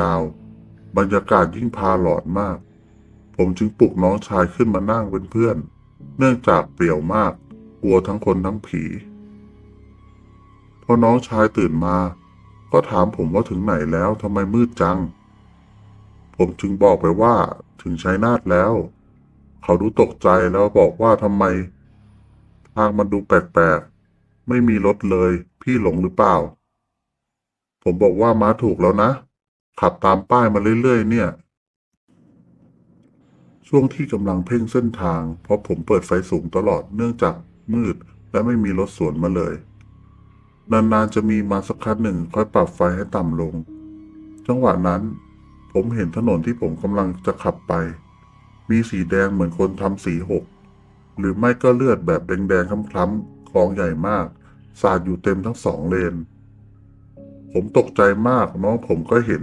ยาว บรรยากาศยิ่งพาหลอนมาก ผมจึงปลุกน้องชายขึ้นมานั่งเป็นเพื่อน เนื่องจากเปลี่ยวมาก กลัวทั้งคนทั้งผีพอน้องชายตื่นมา ก็ถามผมว่าถึงไหนแล้วทำไมมืดจัง ผมจึงบอกไปว่าถึงชัยนาทแล้ว เขาดูตกใจแล้วบอกว่าทำไม ทางมันดูแปลกๆ ไม่มีรถเลย พี่หลงหรือเปล่า ผมบอกว่ามาถูกแล้วนะ ขับตามป้ายมาเรื่อยๆ เนี่ย ช่วงที่กำลังเพ่งเส้นทาง เพราะผมเปิดไฟสูงตลอดเนื่องจากมืดและไม่มีรถสวนมาเลย นานๆ จะมีมาสักคันหนึ่งค่อยปรับไฟให้ต่ำลง จังหวะนั้น ผมเห็นถนนที่ผมกำลังจะขับไป มีสีแดงเหมือนคนทำสีหก หรือไม่ก็เลือดแบบแดงๆคล้ำๆคลองใหญ่มาก สาดอยู่เต็มทั้งสองเลน ผมตกใจมากน้องผมก็เห็น